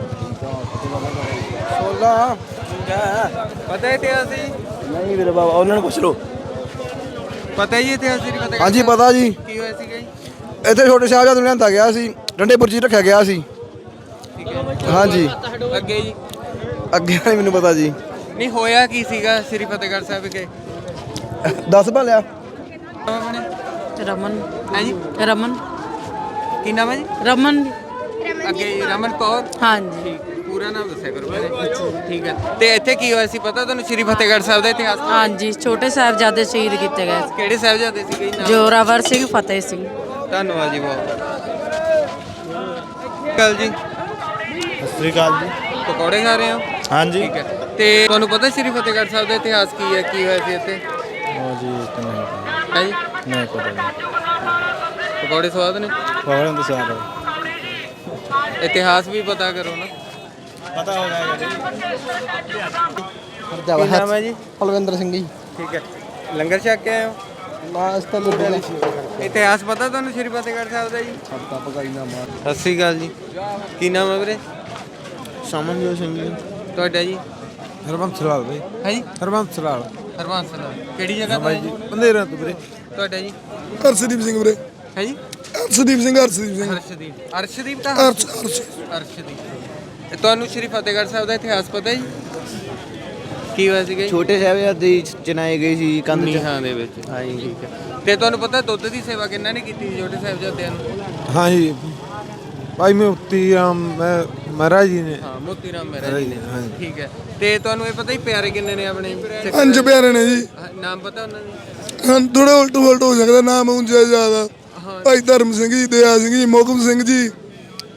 16 ਪਤਾ ਹੈ ਇਤਿਹਾਸ ਜੀ ਨਹੀਂ ਵੀਰੇ ਬਾਬਾ ਉਹਨਾਂ ਨੂੰ ਪੁੱਛ ਲਓ। ਪਤਾ ਹੈ ਜੀ ਇਤਿਹਾਸ ਫਤਿਹਗੜ੍ਹ ਹਾਂਜੀ ਪਤਾ ਜੀ। ਕੀ ਹੋਇਆ ਸੀਗਾ ਜੀ ਇੱਥੇ ਛੋਟੇ ਸਾਹਿਬਜ਼ਾਦੇ ਨੂੰ ਲਿਆਂਦਾ ਗਿਆ ਸੀ ਡੰਡੇ ਪੁਰਜੀ ਰੱਖਿਆ ਗਿਆ ਸੀ। ਠੀਕ ਹੈ। ਹਾਂਜੀ। ਅੱਗੇ ਜੀ। ਅੱਗੇ ਨਹੀਂ ਮੈਨੂੰ ਪਤਾ ਜੀ। ਨਹੀਂ ਹੋਇਆ ਕੀ ਸੀਗਾ ਸ਼੍ਰੀ ਫਤਿਹਗੜ੍ਹ ਸਾਹਿਬ ਵਿਖੇ ਦੱਸ ਭਲਿਆ ਰਮਨ। ਹੈ ਜੀ ਰਮਨ। ਕੀ ਨਾਮ ਹੈ ਜੀ? ਰਮਨ। ਅੱਗੇ ਜੀ ਰਮਨ ਕੌਰ? ਹਾਂਜੀ। ਠੀਕ। ਪੂਰਾ ਨਾਮ ਦੱਸਿਆ ਕਰੋ ਮੇਰੇ ਠੀਕ ਹੈ। ਤੇ ਇੱਥੇ ਕੀ ਹੋਇਆ ਸੀ ਪਤਾ ਤੁਹਾਨੂੰ? ਸ਼੍ਰੀ ਫਤਿਹਗੜ੍ਹ ਸਾਹਿਬ ਦਾ ਇਤਿਹਾਸ? ਹਾਂਜੀ ਛੋਟੇ ਸਾਹਿਬਜ਼ਾਦੇ ਸ਼ਹੀਦ ਕੀਤੇ ਗਏ ਸੀ। ਕਿਹੜੇ ਸਾਹਿਬਜ਼ਾਦੇ ਸੀਗੇ ਜੀ? ਨਾਮ? ਜੋਰਾਵਰ ਸਿੰਘ ਫਤਿਹ ਸਿੰਘ। ਧੰਨਵਾਦ ਜੀ ਬਹੁਤ। ਕੱਲ ਜੀ। ਸਤਿ ਸ੍ਰੀ ਅਕਾਲ ਜੀ। ਪਕੌੜੇ ਖਾ ਰਹੇ ਹੋ? ਹਾਂਜੀ। ਠੀਕ ਹੈ। ਤੇ ਤੁਹਾਨੂੰ ਪਤਾ ਸ਼੍ਰੀ ਫਤਿਹਗੜ੍ਹ ਸਾਹਿਬ ਦਾ ਇਤਿਹਾਸ ਕੀ ਹੈ? ਕੀ ਹੋਇਆ ਸੀ ਇੱਥੇ? ਉਹ ਜੀ ਨਹੀਂ ਹੈ ਜੀ? ਨਹੀਂ ਪਤਾ ਜੀ। ਪਕੌੜੇ ਸਵਾਦ ਨੇ? ਪਵਨ ਦੇ ਸਾਰ ਇਤਿਹਾਸ ਵੀ ਪਤਾ ਕਰੋ ਨਾ। ਪਤਾ ਹੋ ਜਾਏਗਾ ਕੀ ਨਾਮ ਹੈ ਜੀ? ਪਲਵਿੰਦਰ ਸਿੰਘ ਜੀ। ਠੀਕ ਹੈ। ਲੰਗਰ ਛਕ ਕੇ ਆਏ ਹੋ? ਨਾਸਤਾ ਲੁੱਟਿਆ ਇਤਿਹਾਸ ਪਤਾ ਤੁਹਾਨੂੰ ਸ਼੍ਰੀ ਫਤਿਹਗੜ੍ਹ ਸਾਹਿਬ ਦਾ ਜੀ? ਸਬਤਾ ਪਕਾਈ ਨਾ ਮਾਰ। ਸਤਿ ਸ੍ਰੀ ਅਕਾਲ ਜੀ। ਕੀ ਨਾਮ ਹੈ ਵੀਰੇ? ਸਮਨਜੋ ਸਿੰਘ ਜੀ। ਤੁਹਾਡਾ ਜੀ? ਹਰਬੰਸ ਲਾਲ ਬਈ। ਹੈ ਜੀ? ਹਰਬੰਸ ਲਾਲ ਹਰਵੰਸ ਲਾਲ ਕਿਹੜੀ ਜਗ੍ਹਾ ਤੋਂ? ਜੀ ਬੰਦੇਰਾ ਤੋਂ ਵੀਰੇ। ਤੁਹਾਡਾ ਜੀ? ਹਰਸ਼ਦੀਪ ਸਿੰਘ ਵੀਰੇ। ਹੈ ਜੀ? ਹਰਸ਼ਦੀਪ ਸਿੰਘ ਹਰਸ਼ਦੀਪ ਸਿੰਘ। ਅਰਸ਼ਦੀਪ। ਅਰਸ਼ਦੀਪ ਦਾ ਹਰਸ਼ ਇਹ ਤੁਹਾਨੂੰ ਸ਼੍ਰੀ ਫਤਿਹਗੜ੍ਹ ਸਾਹਿਬ ਦਾ ਇਤਿਹਾਸ ਪਤਾ ਜੀ? ਕੀ ਹੋਇਆ ਸੀਗਾ ਜੀ? ਛੋਟੇ ਸਾਹਿਬਜ਼ਾਦੇ ਚਨਾਏ ਗਏ ਸੀ ਕੰਧ ਚ। ਨੀਹਾਂ ਦੇ ਵਿੱਚ। ਹਾਂਜੀ। ਠੀਕ ਹੈ। ਤੇ ਤੁਹਾਨੂੰ ਪਤਾ ਦੁੱਧ ਦੀ ਸੇਵਾ ਕਿੰਨਾ ਨੇ ਕੀਤੀ ਸੀ ਛੋਟੇ ਸਾਹਿਬਜ਼ਾਦਿਆਂ ਨੂੰ? ਹਾਂਜੀ। ਭਾਈ ਮੋਤੀ ਰਾਮ ਮਹਾਰਾਜ ਜੀ ਨੇ। ਹਾਂ ਮੋਤੀ ਰਾਮ ਮਹਿਰਾ ਜੀ ਨੇ। ਠੀਕ ਹੈ। ਤੇ ਤੁਹਾਨੂੰ ਇਹ ਪਤਾ ਹੀ ਪਿਆਰੇ ਕਿੰਨੇ ਨੇ ਆਪਣੇ ਸਿੱਖ ਪੰਜ ਪਿਆਰੇ ਨੇ ਜੀ। ਹਾਂ, ਨਾਮ ਪਤਾ ਉਹਨਾਂ ਦੇ ਹਾਂ ਥੋੜਾ ਉਲਟ ਉਲਟ ਹੋ ਸਕਦਾ ਨਾਮ ਉਂਝਾ ਜ਼ਿਆਦਾ ਭਾਈ ਧਰਮ ਸਿੰਘ ਜੀ ਦਇਆ ਸਿੰਘ ਜੀ ਮੋਹਕਮ ਸਿੰਘ ਜੀ।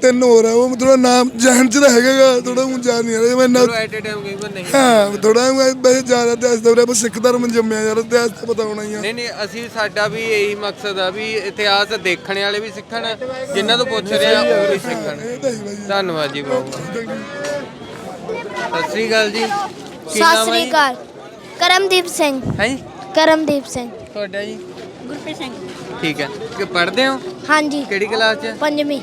ਤਿੰਨ ਹੋਰ ਆ ਉਹ ਥੋੜਾ ਨਾਮ ਜਹਨ ਚ ਤਾਂ ਹੈਗਾਗਾ ਥੋੜਾ ਹੁਣ ਯਾਦ ਨਹੀਂ ਆ ਰਿਹਾ ਮੈਂ ਨਾ ਚਲੋ ਐਟ ਟਾਈਮ ਕਈ ਵਾਰ ਨਹੀਂ ਹਾਂ ਥੋੜਾ ਵੈਸੇ ਜ਼ਿਆਦਾ ਇਤਿਹਾਸ ਦਾ ਬਸ ਸਿੱਖ ਧਰਮ ਜੰਮਿਆ ਯਾਰ ਇਤਿਹਾਸ ਤਾਂ ਪਤਾ ਹੋਣਾ ਹੀ ਆ। ਨਹੀਂ ਨਹੀਂ ਅਸੀਂ ਸਾਡਾ ਵੀ ਇਹੀ ਮਕਸਦ ਆ ਵੀ ਇਤਿਹਾਸ ਦੇਖਣ ਵਾਲੇ ਵੀ ਸਿੱਖਣ ਜਿਨ੍ਹਾਂ ਤੋਂ ਪੁੱਛ ਰਹੇ ਆ ਉਹ ਵੀ ਸਿੱਖਣ। ਇਹ ਤਾਂ ਹੀ ਬਾਈ ਧੰਨਵਾਦ ਜੀ ਬਹੁਤ। ਸਤਿ ਸ੍ਰੀ ਅਕਾਲ ਜੀ। ਕੀ ਸਤਿ ਨਾਮ ਹੈ ਸ੍ਰੀ ਜੀ? ਅਕਾਲ। ਕਰਮਦੀਪ ਸਿੰਘ। ਹੈਂ? ਜੀ ਕਰਮਦੀਪ ਸਿੰਘ। ਤੁਹਾਡਾ ਜੀ? ਗੁਰਪ੍ਰੀਤ ਸਿੰਘ। ਠੀਕ ਹੈ। ਕਿ ਪੜ੍ਹਦੇ ਹੋ? ਹਾਂਜੀ। ਕਿਹੜੀ ਕਲਾਸ 'ਚ? ਪੰਜਵੀਂ।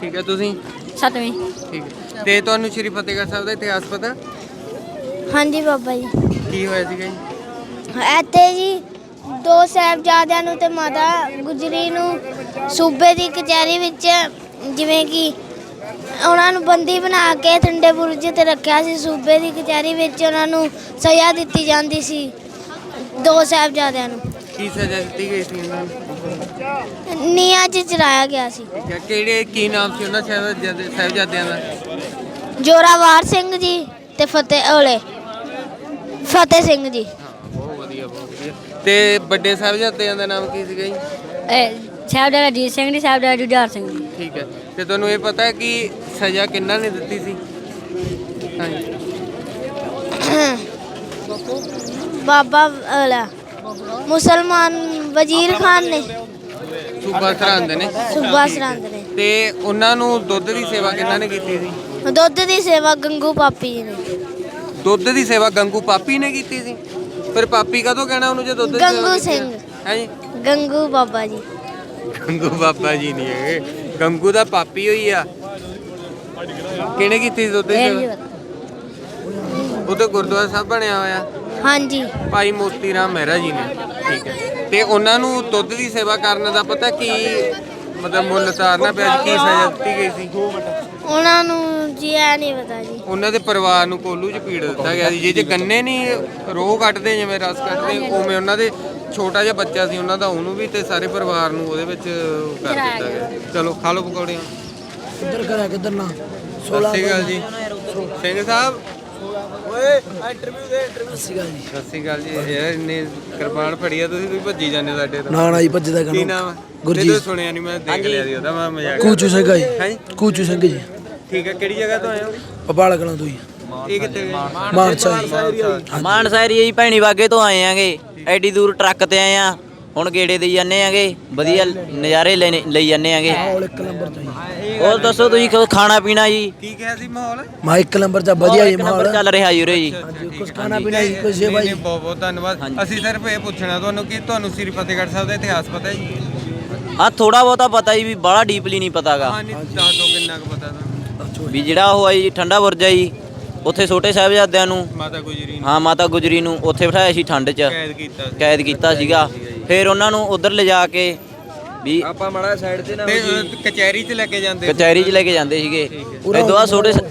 ਠੀਕ ਹੈ ਤੁਸੀਂ? ਸੱਤਵੀਂ। ਠੀਕ ਹੈ। ਤੇ ਤੁਹਾਨੂੰ ਸ਼੍ਰੀ ਫਤਿਹਗੜ੍ਹ ਸਾਹਿਬ ਦਾ ਇਤਿਹਾਸ ਪਤਾ? ਹਾਂਜੀ ਬਾਬਾ ਜੀ। ਕੀ ਹੋਇਆ ਸੀਗਾ ਜੀ? ਇੱਥੇ ਜੀ ਦੋ ਸਾਹਿਬਜ਼ਾਦਿਆਂ ਨੂੰ ਤੇ ਮਾਤਾ ਗੁਜਰੀ ਨੂੰ ਸੂਬੇ ਦੀ ਕਚਹਿਰੀ ਵਿੱਚ ਜਿਵੇਂ ਕਿ ਉਹਨਾਂ ਨੂੰ ਬੰਦੀ ਬਣਾ ਕੇ ਠੰਡੇ ਬੁਰਜ ਤੇ ਰੱਖਿਆ ਸੀ ਸੂਬੇ ਦੀ ਕਚਹਿਰੀ ਵਿੱਚ ਉਹਨਾਂ ਨੂੰ ਸਜ਼ਾ ਦਿੱਤੀ ਜਾਂਦੀ ਸੀ ਦੋ ਸਾਹਿਬਜ਼ਾਦਿਆਂ ਨੂੰ। ਕੀ ਸਜ਼ਾ ਦਿੱਤੀ ਗਈ ਸੀ ਉਹਨਾਂ ਨੂੰ? ਨੀਹਾਂ 'ਚ ਚਰਾਇਆ ਗਿਆ ਸੀ। ਠੀਕ ਹੈ ਕਿਹੜੇ ਕੀ ਨਾਮ ਸੀ ਉਹਨਾਂ ਸਾਹਿਬਜ਼ਾਦੇ ਸਾਹਿਬਜ਼ਾਦਿਆਂ ਦਾ? ਜੋਰਾਵਰ ਸਿੰਘ ਜੀ ਤੇ ਫਤਿਹ ਓਲੇ। ਫਤਿਹ ਸਿੰਘ ਜੀ। ਹਾਂ ਬਹੁਤ ਵਧੀਆ ਬਹੁਤ ਵਧੀਆ। ਤੇ ਵੱਡੇ ਸਾਹਿਬਜ਼ਾਦਿਆਂ ਦਾ ਨਾਮ ਕੀ ਸੀਗਾ ਜੀ? ਸਾਹਿਬਜ਼ਾਦਾ ਸਿੰਘ ਜੀ ਸਾਹਿਬਜ਼ਾਦਾ ਜੁਝਾਰ ਸਿੰਘ ਜੀ। ਠੀਕ ਹੈ ਤੇ ਤੁਹਾਨੂੰ ਇਹ ਪਤਾ ਹੈ ਕਿ ਸਜ਼ਾ ਕਿੰਨਾ ਨੇ ਦਿੱਤੀ ਸੀ? ਹਾਂਜੀ। ਬਾਬਾ ਓਲਾ ਮੁਸਲਮਾਨ ਵਜ਼ੀਰ ਖਾਨ ਨੇ। ਸੂਬਾ ਸਰਹੰਦ ਨੇ। ਸੁਭਾ ਸਰੰਦ ਨੇ। ਤੇ ਉਹਨਾਂ ਨੂੰ ਦੁੱਧ ਦੀ ਸੇਵਾ ਕਿੰਨਾ ਨੇ ਕੀਤੀ ਸੀ? ਦੁੱਧ ਦੀ ਸੇਵਾ ਗੰਗੂ ਪਾਪੀ ਜੀ ਨੇ। ਦੁੱਧ ਦੀ ਸੇਵਾ ਗੰਗੂ ਪਾਪੀ ਨੇ ਕੀਤੀ ਸੀ? ਫਿਰ ਪਾਪੀ ਕਦੋਂ ਕਹਿਣਾ ਉਹਨੂੰ ਜੇ ਦੁੱਧ ਦੀ ਗੰਗੂ ਸਿੰਘ। ਹੈ ਜੀ? ਗੰਗੂ ਬਾਬਾ ਜੀ। ਗੰਗੂ ਬਾਬਾ ਜੀ ਨਹੀਂ ਹੈਗੇ। ਗੰਗੂ ਦਾ ਪਾਪੀ ਹੋਈ ਆ। ਕਿਹਨੇ ਕੀਤੀ ਦੁੱਧ ਦੀ ਸੇਵਾ? ਉਹਦੇ ਗੁਰਦੁਆਰਾ ਸਾਹਿਬ ਬਣਿਆ ਹੋਇਆ। ਹਾਂਜੀ। ਭਾਈ ਮੋਤੀ ਰਾਮ ਮਹਿਰਾ ਜੀ ਨੇ ਠੀਕ ਹੈ। ਤੇ ਉਹਨਾਂ ਨੂੰ ਦੁੱਧ ਦੀ ਸੇਵਾ ਕਰਨ ਦਾ ਪਤਾ ਕੀ ਮਤਲਬ ਮੁੱਲ ਤਾਰਨਾ ਪਿਆ ਕੀ ਸਜ਼ਾ ਦਿੱਤੀ ਗਈ ਸੀ? ਉਹਨਾਂ ਨੂੰ ਜੀ ਐ ਨਹੀਂ ਪਤਾ ਜੀ। ਉਹਨਾਂ ਦੇ ਪਰਿਵਾਰ ਨੂੰ ਕੋਲੂ 'ਚ ਪੀੜ ਦਿੱਤਾ ਗਿਆ ਸੀ। ਜੇ ਜੇ ਗੰਨੇ ਨਹੀਂ ਰੋਹ ਕੱਢਦੇ ਜਿਵੇਂ ਰਸ ਕੱਢਦੇ ਉਵੇਂ ਉਹਨਾਂ ਦੇ ਛੋਟਾ ਜਿਹਾ ਬੱਚਾ ਸੀ ਉਹਨਾਂ ਦਾ ਉਹਨੂੰ ਵੀ ਤੇ ਸਾਰੇ ਪਰਿਵਾਰ ਨੂੰ ਉਹਦੇ ਵਿੱਚ ਕਰ ਦਿੱਤਾ ਗਿਆ। ਚਲੋ ਖਾ ਲਓ ਪਕੌੜੀਆਂ। ਕਿੱਧਰ ਕਰਾਂ ਕਿੱਧਰ ਨਾ। ਸਤਿ ਸ਼੍ਰੀ ਅਕਾਲ ਜੀ। ਸਿੰਘ ਸਾਹਿਬ ਸਤਿ ਸ਼੍ਰੀ ਅਕਾਲ ਜੀ। ਸਤਿ ਸ਼੍ਰੀ ਅਕਾਲ ਜੀ। ਯਾਰ ਇੰਨੇ ਕਿਰਪਾਨ ਫੜੀ ਆ ਤੁਸੀਂ ਤੁਸੀਂ ਭੱਜੀ ਜਾਂਦੇ ਸਾਡੇ ਤੋਂ। ਨਾ ਨਾ ਜੀ ਭੱਜਦਾ ਕੀ ਨਾਮ ਹੈ ਗੁਰਜੀਤ। ਨਹੀਂ, ਸੁਣਿਆ ਨਹੀਂ ਮੈਂ ਦੇਖ ਲਿਆ ਸੀ ਉਹਦਾ ਮੈਂ ਮਜ਼ਾਕ ਕੂਚੂ ਸਿੰਘ ਜੀ। ਹੈਂ? ਜੀ? ਕੂਚੂ ਸਿੰਘ ਜੀ। ਠੀਕ ਹੈ ਕਿਹੜੀ ਜਗ੍ਹਾ ਤੋਂ ਆਏ ਹੋ? ਪਪਾਲ ਕਲਾਂ ਤੋਂ ਜੀ ਇਹ ਕਿੱਥੇ ਗਏ? ਮਾਨਸਾ ਜੀ। ਮਾਨਸਾ ਏਰੀਆ ਜੀ। ਭੈਣੀ ਬਾਗੇ ਤੋਂ ਆਏ ਆਂਗੇ। ਐਡੀ ਦੂਰ ਟਰੱਕ ਤੇ ਆਏ ਆ। ਹੁਣ ਗੇੜੇ ਦੇਈ ਜਾਂਦੇ ਆਂਗੇ ਵਧੀਆ ਨਜ਼ਾਰੇ ਲੈਣੇ- ਲਈ ਜਾਂਦੇ ਆਂਗੇ। ਮਾਹੌਲ ਇੱਕ ਨੰਬਰ ਜੀ ਹੋਰ ਦੱਸੋ ਤੁਸੀਂ ਕੁਛ ਖਾਣਾ ਪੀਣਾ ਜੀ? ਕੀ ਕਿਹਾ ਸੀ ਮਾਹੌਲ? ਮਾ ਇੱਕ ਨੰਬਰ ਦਾ ਵਧੀਆ ਜੀ ਇੱਕ ਨੰਬਰ ਮਾਹੌਲ। ਚੱਲ ਰਿਹਾ ਜੀ ਉਰੇ ਜੀ। ਕੁਝ ਖਾਣਾ ਪੀਣਾ ਜੀ ਕੁਝ ਸੇਵਾ ਜੀ ਬਹੁਤ ਬਹੁਤ ਧੰਨਵਾਦ। ਅਸੀਂ ਸਿਰਫ ਇਹ ਪੁੱਛਣਾ ਤੁਹਾਨੂੰ ਕਿ ਤੁਹਾਨੂੰ ਸ੍ਰੀ ਫਤਿਹਗੜ੍ਹ ਸਾਹਿਬ ਦਾ ਇਤਿਹਾਸ ਪਤਾ ਹੈ ਜੀ? ਆ ਥੋੜਾ ਬਹੁਤਾ ਪਤਾ ਜੀ ਵੀ ਬਾਹਲਾ ਡੀਪਲੀ ਨਹੀਂ ਪਤਾਗਾ। ਹਾਂ ਨਹੀਂ ਦੱਸ ਦਿਓ ਕਿੰਨਾ ਕੁ ਪਤਾ ਤੁਹਾਨੂੰ। ਵੀ ਜਿਹੜਾ ਉਹ ਆ ਜੀ ਠੰਡਾ ਬੁਰਜ ਆ ਜੀ ਉੱਥੇ ਛੋਟੇ ਸਾਹਿਬਜ਼ਾਦਿਆਂ ਨੂੰ ਮਾਤਾ ਗੁਜਰੀ ਨੂੰ। ਹਾਂ ਮਾਤਾ ਗੁਜਰੀ ਨੂੰ ਉੱਥੇ ਬਿਠਾਇਆ ਸੀ ਠੰਡ 'ਚ। ਕੈਦ ਕੀਤਾ ਸੀ। ਕੈਦ ਕੀਤਾ ਸੀਗਾ। ਫਿਰ ਉਹਨਾਂ ਨੂੰ ਉਧਰ ਲਿਜਾ ਕੇ ਵੀ ਆਪਾਂ ਮੜਾ ਸਾਈਡ ਤੇ ਨਾ ਤੇ ਅ, ਕਚਹਿਰੀ 'ਚ ਲੈ ਕੇ ਜਾਂਦੇ ਕਚਹਿਰੀ 'ਚ ਲੈ ਕੇ ਜਾਂਦੇ ਸੀਗੇ। ਇਹ ਤੋਂ ਬਾਅਦ ਛੋਟੇ ਥੋੜਾ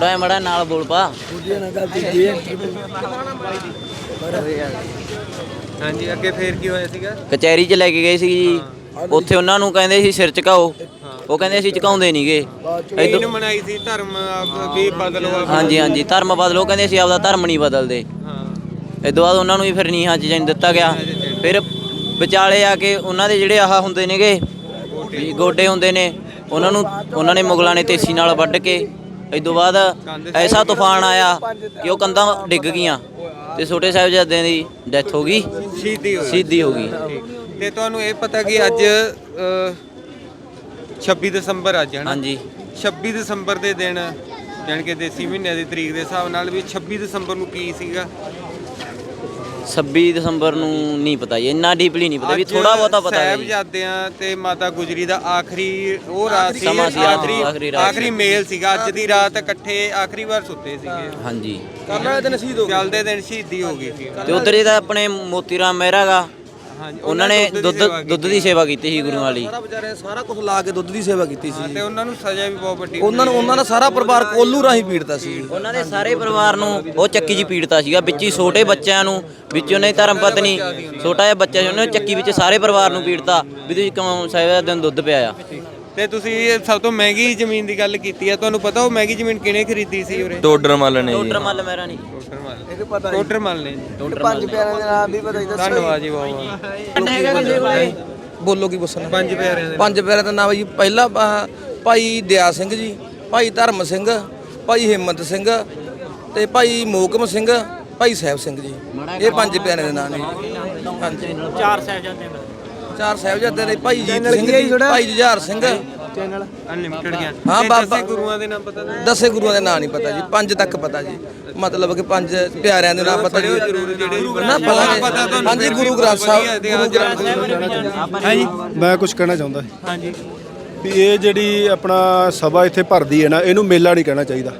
ਜਿਹਾ ਮੜਾ ਨਾਲ ਬੋਲ ਪਾ। ਹਾਂਜੀ ਅੱਗੇ ਫੇਰ ਕੀ ਹੋਇਆ ਸੀਗਾ? ਕਚਹਿਰੀ 'ਚ ਲੈ ਕੇ ਗਏ ਸੀ ਜੀ। ਉੱਥੇ ਉਹਨਾਂ ਨੂੰ ਕਹਿੰਦੇ ਸੀ ਸਿਰ ਝੁਕਾਓ। ਉਹ ਕਹਿੰਦੇ ਅਸੀਂ ਝੁਕਾਉਂਦੇ ਨਹੀਂਗੇ। ਇਹਨੂੰ ਮਨਾਈ ਸੀ ਧਰਮ ਆਪ ਵੀ ਬਦਲੋ ਆਪਣਾ। ਹਾਂਜੀ ਹਾਂਜੀ। ਧਰਮ ਬਦਲੋ ਕਹਿੰਦੇ ਅਸੀਂ ਆਪਦਾ ਧਰਮ ਨਹੀਂ ਬਦਲਦੇ। ਹਾਂ। ਇਹ ਤੋਂ ਬਾਅਦ ਉਹਨਾਂ ਨੂੰ ਵੀ ਫਿਰ ਨੀਹਾਂ 'ਚ ਜਾਣ ਦਿੱਤਾ ਗਿਆ। ਫਿਰ ਵਿਚਾਲੇ ਆ ਕੇ ਉਹਨਾਂ ਦੇ ਜਿਹੜੇ ਆਹ ਹੁੰਦੇ ਨੇਗੇ ਵੀ ਗੋਡੇ ਹੁੰਦੇ ਨੇ ਉਹਨਾਂ ਨੂੰ ਉਹਨਾਂ ਨੇ ਮੁਗਲਾਂ ਨੇ ਤੇਸੀ ਨਾਲ ਵੱਢ ਕੇ ਇਸ ਤੋਂ ਬਾਅਦ ਐਸਾ ਤੂਫਾਨ ਆਇਆ ਕਿ ਉਹ ਕੰਧਾਂ ਡਿੱਗ ਗਈਆਂ ਤੇ ਛੋਟੇ ਸਾਹਿਬਜ਼ਾਦਿਆਂ ਦੀ ਡੈਥ ਹੋ ਗਈ। ਸ਼ਹੀਦੀ ਹੋ ਗਈ। ਤੇ ਤੁਹਾਨੂੰ ਇਹ ਪਤਾ ਕਿ ਅੱਜ ਅ, 26 ਦਸੰਬਰ ਅੱਜ ਹੈ ਨਾ ਹਾਂਜੀ। 26 ਦਸੰਬਰ ਦੇ ਦਿਨ ਜਾਣੀ ਕਿ ਦੇਸੀ ਮਹੀਨੇ ਦੀ ਤਰੀਕ ਦੇ ਹਿਸਾਬ ਨਾਲ ਵੀ 26 ਦਸੰਬਰ ਨੂੰ ਕੀ ਸੀਗਾ? 26 ਦਸੰਬਰ ਨੂੰ ਨਹੀਂ ਪਤਾ ਜੀ ਇੰਨਾ ਡੀਪਲੀ ਨਹੀਂ ਪਤਾ ਵੀ ਥੋੜਾ ਬਹੁਤਾ ਪਤਾ ਹੈ ਜੀ। ਸਾਹਿਬਜ਼ਾਦਿਆਂ ਤੇ ਮਾਤਾ ਗੁਜਰੀ ਦਾ ਆਖਰੀ ਉਹ ਰਾਤ ਸੀ ਸਮਾਂ ਸੀ, ਹਾਂ, ਆਖਰੀ ਆਖਰੀ ਰਾਤ ਆਖਰੀ ਮੇਲ ਸੀਗਾ ਅੱਜ ਦੀ ਰਾਤ ਇਕੱਠੇ ਆਖਰੀ ਵਾਰ ਸੁੱਤੇ ਸੀਗੇ। ਹਾਂਜੀ। ਕੱਲ ਵਾਲੇ ਦਿਨ ਸ਼ਹੀਦ ਹੋ ਗਏ। ਚੱਲਦੇ ਦਿਨ ਸ਼ਹੀਦੀ ਹੋ ਗਈ ਸੀ। ਤੇ ਉਧਰ ਇਹਦਾ ਆਪਣੇ ਮੋਤੀ ਰਾਮ ਮਹਿਰਾ ਗਾ ਹਾਂਜੀ ਉਹਨਾਂ ਨੇ ਦੁੱਧ ਦੁੱਧ ਦੀ ਸੇਵਾ ਕੀਤੀ ਸੀ ਗੁਰੂਆਂ ਵਾਲੀ। ਵਿਚਾਰੇ ਸਾਰਾ ਕੁਝ ਲਾ ਕੇ ਦੁੱਧ ਦੀ ਸੇਵਾ ਕੀਤੀ ਹਾਂ, ਤੇ ਉਹਨਾਂ ਨੂੰ ਸਜ਼ਾ ਵੀ ਬਹੁਤ ਵੱਡੀ ਉਹਨਾਂ ਨੂੰ ਉਹਨਾਂ ਦਾ ਸਾਰਾ ਪਰਿਵਾਰ ਕੋਲੂ ਰਾਹੀਂ ਪੀੜਤਾ ਸੀ। ਉਹਨਾਂ ਦੇ ਸਾਰੇ ਪਰਿਵਾਰ ਨੂੰ ਉਹ ਚੱਕੀ 'ਚ ਪੀੜਤਾ ਸੀਗਾ ਵਿੱਚ ਹੀ ਛੋਟੇ ਬੱਚਿਆਂ ਨੂੰ ਵਿੱਚ ਉਹਨੇ ਧਰਮ ਪਤਨੀ ਛੋਟਾ ਜਿਹਾ ਬੱਚਾ ਸੀ ਉਹਨੇ ਚੱਕੀ ਵਿੱਚ ਸਾਰੇ ਪਰਿਵਾਰ ਨੂੰ ਪੀੜਤਾ ਵੀ ਤੁਸੀਂ ਕਿਉਂ ਸਾਹਿਬਜ਼ਾਦਿਆਂ ਨੂੰ ਦੁੱਧ ਪਿਆਇਆ ਤੇ ਤੁਸੀਂ ਇਹ ਸਭ ਤੋਂ ਮਹਿੰਗੀ ਜ਼ਮੀਨ ਦੀ ਗੱਲ ਕੀਤੀ ਹੈ ਤੁਹਾਨੂੰ ਪਤਾ ਉਹ ਮਹਿੰਗੀ ਜ਼ਮੀਨ ਕਿਹਨੇ ਖਰੀਦੀ ਸੀ ਉਰੇ? ਟੋਡਰ ਮੱਲ ਨੇ ਡਾਕਟਰ ਮੱਲ ਮਹਿਰਾ ਨਹੀਂ। ਟੋਟਰ ਮੱਲ ਟੋਟਰ ਮੱਲ ਨੇ ਡਾਕਟਰ ਮੱਲ ਪਿਆਰਿਆਂ ਦੇ ਨਾਮ ਵੀ ਪਤਾ ਧੰਨਵਾਦ ਜੀ ਬਹੁਤ ਬਹੁਤ। ਬੋਲੋ ਕੀ ਪੁੱਛਣਾ। ਪੰਜ ਪਿਆਰਿਆਂ ਦੇ ਪੰਜ ਪਿਆਰਿਆਂ ਦਾ ਨਾਮ ਹੈ ਜੀ ਪਹਿਲਾ ਭਾਈ ਦਿਆ ਸਿੰਘ ਜੀ ਭਾਈ ਧਰਮ ਸਿੰਘ ਭਾਈ ਹਿੰਮਤ ਸਿੰਘ ਤੇ ਭਾਈ ਮੋਕਮ ਸਿੰਘ ਭਾਈ ਸਾਹਿਬ ਸਿੰਘ ਜੀ। ਇਹ ਪੰਜ ਪਿਆਰਿਆਂ ਦੇ ਨਾਮ ਨੇ ਹਾਂਜੀ। ਚਾਰ ਸਾਹਿਬਜ਼ਾਦੇ ਚਾਰ ਸਾਹਿਬਜ਼ਾਦੇ ਨੇ ਭਾਈ ਜੀਤ ਸਿੰਘ ਜੀ ਭਾਈ ਜੁਝਾਰ ਸਿੰਘ। ਅਨਲਿਮਿਟਡ ਗਿਆਨ ਹਾਂ, ਬਾਬਾ- ਦਸੇ ਗੁਰੂਆਂ ਦੇ ਨਾਮ ਪਤਾ ਨੇ ਦਸੇ ਗੁਰੂਆਂ ਦੇ ਨਾਂ ਨਹੀਂ ਪਤਾ ਜੀ ਪੰਜ ਤੱਕ ਪਤਾ ਜੀ। ਮਤਲਬ ਕਿ ਪੰਜ ਪਿਆਰਿਆਂ ਦੇ ਨਾਮ ਪਤਾ ਜੀ। ਜ਼ਰੂਰ ਜਿਹੜੇ ਨਾ ਪਤਾ ਜੀ। ਹਾਂਜੀ ਗੁਰੂ ਗ੍ਰੰਥ ਸਾਹਿਬ। ਗੁਰੂ ਗ੍ਰੰਥ ਹਾਂਜੀ ਮੈਂ ਕੁਝ ਕਹਿਣਾ ਚਾਹੁੰਦਾ ਹਾਂਜੀ। ਵੀ ਇਹ ਜਿਹੜੀ ਆਪਣਾ ਸਭਾ ਇੱਥੇ ਭਰਦੀ ਹੈ ਨਾ ਇਹਨੂੰ ਮੇਲਾ ਨਹੀਂ ਕਹਿਣਾ ਚਾਹੀਦਾ।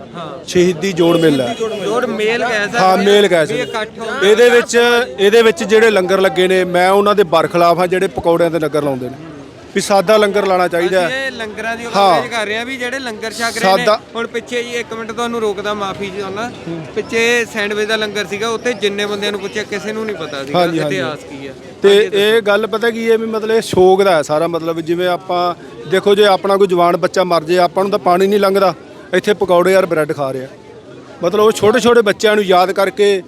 ਸ਼ਹੀਦੀ ਜੋੜ ਮੇਲਾ। ਹੈ। ਜੋੜ ਮੇਲ ਕਹਿ ਸਕਦੇ ਹਾਂ ਮੇਲ ਕਹਿ ਸਕਦੇ ਇਹਦੇ ਵਿੱਚ ਇਹਦੇ ਵਿੱਚ ਜਿਹੜੇ ਲੰਗਰ ਲੱਗੇ ਨੇ ਮੈਂ ਉਹਨਾਂ ਦੇ ਬਰਖਲਾਫ ਹਾਂ ਜਿਹੜੇ ਪਕੌੜਿਆਂ ਦੇ ਲੰਗਰ ਲਾਉਂਦੇ ਨੇ। ਵੀ ਸਾਦਾ ਲੰਗਰ ਲਾਣਾ ਚਾਹੀਦਾ ਹੈ। ਇਹ ਲੰਗਰਾਂ ਦੀ। ਕਵਰੇਜ ਕਰ ਰਹੇ ਆ ਵੀ ਜਿਹੜੇ ਲੰਗਰ ਛਕ ਰਹੇ ਨੇ ਹੁਣ ਪਿੱਛੇ ਜੀ ਇੱਕ ਮਿੰਟ ਤੁਹਾਨੂੰ ਰੋਕਦਾ ਮਾਫੀ ਚਾਹੁੰਦਾ ਪਿੱਛੇ ਸੈਂਡਵਿਚ ਦਾ ਲੰਗਰ ਸੀਗਾ ਉੱਥੇ ਜਿੰਨੇ ਬੰਦਿਆਂ ਨੂੰ ਪੁੱਛਿਆ ਕਿਸੇ ਨੂੰ ਨਹੀਂ ਪਤਾ ਸੀਗਾ। ਇਤਿਹਾਸ ਕੀ ਹੈ ਤੇ ਇਹ ਗੱਲ ਪਤਾ ਕੀ ਹੈ ਵੀ ਮਤਲਬ ਇਹ ਸ਼ੌਕ ਦਾ ਹੈ ਸਾਰਾ ਮਤਲਬ ਜਿਵੇਂ ਆਪਾਂ ਦੇਖੋ ਜੇ ਆਪਣਾ ਕੋਈ ਜਵਾਨ ਬੱਚਾ ਮਰ ਜੇ ਆਪਾਂ ਨੂੰ ਤਾਂ ਪਾਣੀ ਨਹੀਂ ਲੰਘਦਾ ਇੱਥੇ ਪਕੌੜੇ ਯਾਰ ਬ੍ਰੈਡ ਖਾ ਰਿਹਾ ਮਤਲਬ ਉਹ ਛੋਟੇ ਛੋਟੇ ਬੱਚਿਆਂ ਨੂੰ ਯਾਦ ਕਰਕੇ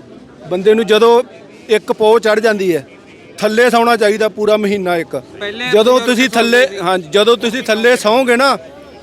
ਬੰਦੇ ਨੂੰ ਜਦੋਂ ਇੱਕ ਪੋਹ ਚੜ ਜਾਂਦੀ ਹੈ ਥੱਲੇ ਸੌਣਾ ਚਾਹੀਦਾ ਪੂਰਾ ਮਹੀਨਾ ਇੱਕ। ਜਦੋਂ ਤੁਸੀਂ ਥੱਲੇ ਹਾਂ ਜਦੋਂ ਤੁਸੀਂ ਥੱਲੇ ਸੌਂਗੇ ਨਾ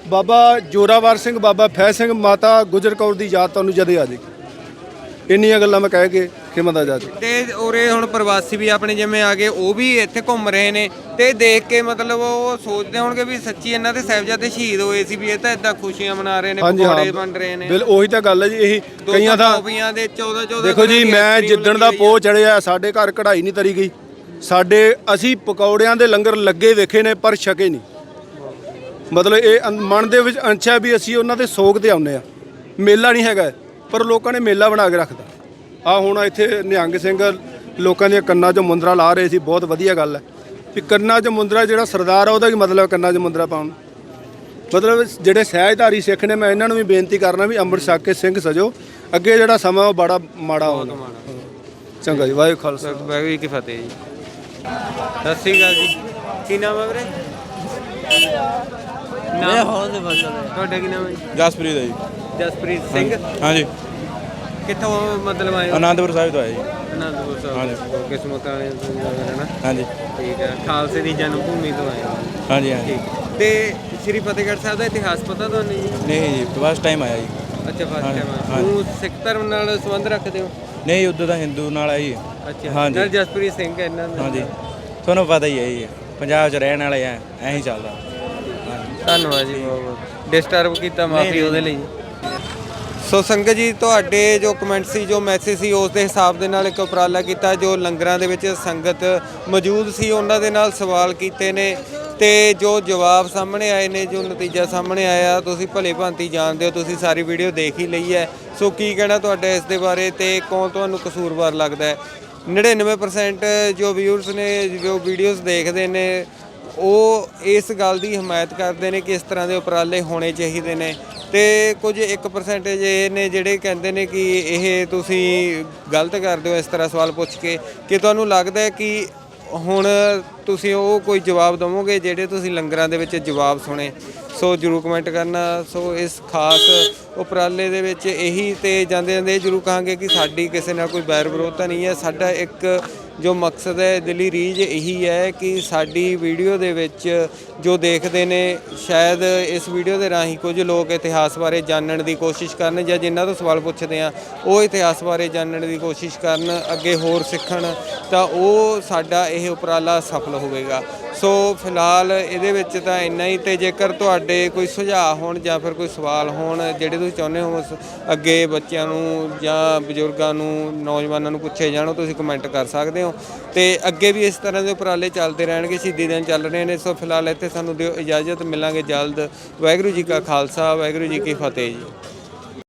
ਬਾਬਾ ਜੋਰਾਵਰ ਸਿੰਘ ਬਾਬਾ ਫੈ ਸਿੰਘ ਮਾਤਾ ਗੁਜਰ ਕੌਰ ਦੀ ਯਾਦ ਤੁਹਾਨੂੰ ਜਦੇ ਆ ਜਾਏਗੀ। ਇੰਨੀਆਂ ਗੱਲਾਂ ਮੈਂ ਕਹਿ ਕੇ ਖਿਮਦਾ ਜਾ ਚੁੱਕਾ। ਤੇ ਉਰੇ ਹੁਣ ਪ੍ਰਵਾਸੀ ਵੀ ਆਪਣੇ ਜਿਵੇਂ ਆ ਗਏ ਉਹ ਵੀ ਇੱਥੇ ਘੁੰਮ ਰਹੇ ਨੇ ਤੇ ਦੇਖ ਕੇ ਮਤਲਬ ਉਹ ਸੋਚਦੇ ਹੋਣਗੇ ਵੀ ਸੱਚੀ ਇਹਨਾਂ ਦੇ ਸਾਹਿਬਜ਼ਾਦੇ ਸ਼ਹੀਦ ਹੋਏ ਸੀ ਵੀ ਇਹ ਤਾਂ ਇਦਾਂ ਖੁਸ਼ੀਆਂ ਮਨਾ ਰਹੇ ਨੇ ਪਕੌੜੇ ਬਣ ਰਹੇ ਨੇ। ਬਿਲ ਉਹੀ ਤਾਂ ਗੱਲ ਹੈ ਜੀ ਇਹੀ ਦੋ ਕਈਆਂ ਦਾ ਟੋਪੀਆਂ ਦੇ 14 14 ਦੇਖੋ ਜੀ ਮੈਂ ਜਿੱਦਣ ਦਾ ਪੋਹ ਚੜਿਆ ਸਾਡੇ ਘਰ ਕਢਾਈ ਨਹੀਂ ਤਰੀ ਗਈ। ਸਾਡੇ ਅਸੀਂ ਪਕੌੜਿਆਂ ਦੇ ਲੰਗਰ ਲੱਗੇ ਵੇਖੇ ਨੇ ਪਰ ਛਕੇ ਨਹੀਂ। ਮਤਲਬ ਇਹ ਮਨ ਦੇ ਵਿੱਚ ਅੰਛਾ ਵੀ ਅਸੀਂ ਉਹਨਾਂ ਦੇ ਸੋਗ ਤੇ ਆਉਂਦੇ ਆ ਮੇਲਾ ਨਹੀਂ ਹੈਗਾ ਪਰ ਲੋਕਾਂ ਨੇ ਮੇਲਾ ਬਣਾ ਕੇ ਰੱਖਦਾ ਆ ਹੁਣ ਇੱਥੇ ਨਿਹੰਗ ਸਿੰਘ ਲੋਕਾਂ ਦੀਆਂ ਕੰਨਾਂ 'ਚ ਮੁੰਦਰਾ ਲਾ ਰਹੇ ਸੀ ਬਹੁਤ ਵਧੀਆ ਗੱਲ ਹੈ। ਵੀ ਕੰਨਾਂ 'ਚ ਮੁੰਦਰਾ ਜਿਹੜਾ ਸਰਦਾਰ ਆ ਉਹਦਾ ਕੀ ਮਤਲਬ ਕੰਨਾਂ 'ਚ ਮੁੰਦਰਾ ਪਾਉਣ? ਮਤਲਬ ਜਿਹੜੇ ਸਹਿਜਧਾਰੀ ਸਿੱਖ ਨੇ ਮੈਂ ਇਹਨਾਂ ਨੂੰ ਵੀ ਬੇਨਤੀ ਕਰਨਾ ਵੀ ਅੰਮ੍ਰਿਤ ਛਕ ਕੇ ਸਿੰਘ ਸਜੋ। ਅੱਗੇ ਜਿਹੜਾ ਸਮਾਂ ਉਹ ਬੜਾ ਮਾੜਾ ਆਉਣਾ ਚੰਗਾ ਜੀ ਵਾਹਿਗੁਰੂ ਖਾਲਸਾ। ਵਾਹਿਗੁਰੂ ਜੀ ਕੀ ਫਤਿਹ ਜੀ। ਸਤਿ ਸ਼੍ਰੀ ਅਕਾਲ ਜੀ। ਕੀ ਨਾਮ ਹੈ ਵੀਰੇ? ਨਾਮ? ਤੁਹਾਡਾ ਕੀ ਨਾਮ ਹੈ ਜੀ? ਜਸਪ੍ਰੀਤ ਹੈ ਜੀ। ਜਸਪ੍ਰੀਤ ਸਿੰਘ? ਹਾਂਜੀ। ਕਿੱਥੋਂ ਮਤਲਬ ਆਏ ਹੋ? ਆਨੰਦਪੁਰ ਸਾਹਿਬ ਤੋਂ ਆਇਆ ਜੀ। ਅਨੰਦਪੁਰ ਸਾਹਿਬ ਕਿਸਮਤ ਵਾਲੇ ਤੋਂ ਹੈ ਨਾ ਹਾਂਜੀ। ਠੀਕ ਹੈ। ਖਾਲਸੇ ਦੀ ਜਨਮ ਭੂਮੀ ਤੋਂ ਆਏ ਹੋ। ਹਾਂਜੀ ਹਾਂਜੀ। ਠੀਕ। ਤੇ ਸ੍ਰੀ ਫਤਿਹਗੜ੍ਹ ਸਾਹਿਬ ਦਾ ਇਤਿਹਾਸ ਪਤਾ ਤੁਹਾਨੂੰ ਜੀ? ਨਹੀਂ ਜੀ ਫਸਟ ਟਾਈਮ ਆਇਆ ਜੀ। ਅੱਛਾ ਫਸਟ ਹਾਂਜੀ, ਟਾਈਮ ਹਾਂਜੀ। ਤੂੰ ਸਿੱਖ ਧਰਮ ਨਾਲ ਸੰਬੰਧ ਰੱਖਦੇ ਹੋ? ਨਹੀਂ ਉਦੋਂ ਤਾਂ ਹਿੰਦੂ ਨਾਲ ਆਈ। ਅੱਛਾ। ਹਾਂਜੀ। ਜਸਪ੍ਰੀਤ ਸਿੰਘ ਇਹਨਾਂ ਦਾ। ਹਾਂਜੀ। ਤੁਹਾਨੂੰ ਪਤਾ ਹੀ ਹੈ ਜੀ ਪੰਜਾਬ 'ਚ ਰਹਿਣ ਵਾਲੇ ਆ ਐਂ ਹੀ ਚੱਲਦਾ। ਧੰਨਵਾਦ ਜੀ ਬਹੁਤ ਬਹੁਤ। ਡਿਸਟਰਬ ਕੀਤਾ ਮਾਫੀ ਉਹਦੇ ਲਈ। ਸੋ ਸੰਗਤ ਜੀ ਤੁਹਾਡੇ ਜੋ ਕਮੈਂਟ ਸੀ ਜੋ ਮੈਸੇਜ ਸੀ ਉਸ ਦੇ ਹਿਸਾਬ ਦੇ ਨਾਲ ਇੱਕ ਉਪਰਾਲਾ ਕੀਤਾ ਜੋ ਲੰਗਰਾਂ ਦੇ ਵਿੱਚ ਸੰਗਤ ਮੌਜੂਦ ਸੀ ਉਹਨਾਂ ਦੇ ਨਾਲ ਸਵਾਲ ਕੀਤੇ ਨੇ ਤੇ ਜੋ ਜਵਾਬ ਸਾਹਮਣੇ ਆਏ ਨੇ ਜੋ ਨਤੀਜਾ ਸਾਹਮਣੇ ਆਇਆ ਤੁਸੀਂ ਭਲੇ ਭਾਂਤੀ ਜਾਣਦੇ ਹੋ ਤੁਸੀਂ ਸਾਰੀ ਵੀਡੀਓ ਦੇਖ ਹੀ ਲਈ ਹੈ। ਸੋ ਕੀ ਕਹਿਣਾ ਤੁਹਾਡਾ ਇਸ ਦੇ ਬਾਰੇ ਤੇ ਕੌਣ ਤੁਹਾਨੂੰ ਕਸੂਰਵਾਰ ਲੱਗਦਾ ਹੈ? 99% ਜੋ ਵਿਊਅਰਸ ਨੇ, ਜੋ ਵੀਡੀਓਜ਼ ਦੇਖਦੇ ਨੇ, ਉਹ ਇਸ ਗੱਲ ਦੀ ਹਮਾਇਤ ਕਰਦੇ ਨੇ ਕਿ ਇਸ ਤਰ੍ਹਾਂ ਦੇ ਉਪਰਾਲੇ ਹੋਣੇ ਚਾਹੀਦੇ ਨੇ। ਤੇ ਕੁਝ 1% ਇਹ ਨੇ ਜਿਹੜੇ ਕਹਿੰਦੇ ਨੇ ਕਿ ਇਹ ਤੁਸੀਂ ਗਲਤ ਕਰਦੇ ਹੋ ਇਸ ਤਰ੍ਹਾਂ ਸਵਾਲ ਪੁੱਛ ਕੇ, ਕਿ ਤੁਹਾਨੂੰ ਲੱਗਦਾ ਹੈ ਕਿ ਹੁਣ ਤੁਸੀਂ ਉਹ ਕੋਈ ਜਵਾਬ ਦਵੋਗੇ ਜਿਹੜੇ ਤੁਸੀਂ ਲੰਗਰਾਂ ਦੇ ਵਿੱਚ ਜਵਾਬ ਸੁਣੇ? ਸੋ ਜਰੂਰ ਕਮੈਂਟ ਕਰਨਾ। ਸੋ ਇਸ ਖਾਸ ਉਪਰਾਲੇ ਦੇ ਵਿੱਚ ਇਹੀ ਤੇ ਜਾਂਦੇ ਜਾਂਦੇ ਇਹ ਜਰੂਰ ਕਹਾਂਗੇ ਕਿ ਸਾਡੀ ਕਿਸੇ ਨਾਲ ਕੋਈ ਬੈਰ ਵਿਰੋਧਤਾ ਨਹੀਂ ਹੈ। ਸਾਡਾ ਇੱਕ ਜੋ ਮਕਸਦ ਹੈ ਦਿੱਲੀ ਰੀਜ ਇਹੀ ਹੈ ਕਿ ਸਾਡੀ ਵੀਡੀਓ ਦੇ ਵਿੱਚ ਜੋ ਦੇਖਦੇ ਨੇ, ਸ਼ਾਇਦ ਇਸ ਵੀਡੀਓ ਦੇ ਰਾਹੀਂ ਕੁਝ ਲੋਕ ਇਤਿਹਾਸ ਬਾਰੇ ਜਾਣਨ ਦੀ ਕੋਸ਼ਿਸ਼ ਕਰਨ ਜਾਂ ਜਿਨ੍ਹਾਂ ਤੋਂ ਸਵਾਲ ਪੁੱਛਦੇ ਆ, ਉਹ ਇਤਿਹਾਸ ਬਾਰੇ ਜਾਣਨ ਦੀ ਕੋਸ਼ਿਸ਼ ਕਰਨ, ਅੱਗੇ ਹੋਰ ਸਿੱਖਣ, ਤਾਂ ਉਹ ਸਾਡਾ ਇਹ ਉਪਰਾਲਾ ਸਫਲ ਹੋਵੇਗਾ। ਸੋ ਫਿਲਹਾਲ ਇਹਦੇ ਵਿੱਚ ਤਾਂ ਇੰਨਾ ਹੀ ਤੇ ਜੇਕਰ ਤੁਹਾਡੇ ਕੋਈ ਸੁਝਾਅ ਹੋਣ ਜਾਂ ਫਿਰ ਕੋਈ ਸਵਾਲ ਹੋਣ ਜਿਹੜੇ ਤੁਸੀਂ ਚਾਹੁੰਦੇ ਹੋ ਅੱਗੇ ਬੱਚਿਆਂ ਨੂੰ ਜਾਂ ਬਜ਼ੁਰਗਾਂ ਨੂੰ, ਨੌਜਵਾਨਾਂ ਨੂੰ ਪੁੱਛੇ ਜਾਣ ਤੁਸੀਂ ਕਮੈਂਟ ਕਰ ਸਕਦੇ ਹੋ। ਤੇ। ਅੱਗੇ ਵੀ ਇਸ ਤਰ੍ਹਾਂ ਦੇ ਉਪਰਾਲੇ ਚੱਲਦੇ ਰਹਿਣਗੇ, ਸ਼ਹੀਦੀ ਦਿਨ ਚੱਲ ਰਹੇ ਨੇ। ਸੋ ਫਿਲਹਾਲ ਇੱਥੇ ਸਾਨੂੰ ਦਿਓ ਇਜਾਜ਼ਤ, ਮਿਲਾਂਗੇ ਜਲਦ। ਵਾਹਿਗੁਰੂ ਜੀ ਕਾ ਖਾਲਸਾ, ਵਾਹਿਗੁਰੂ ਜੀ ਕੀ ਫਤਿਹ ਜੀ।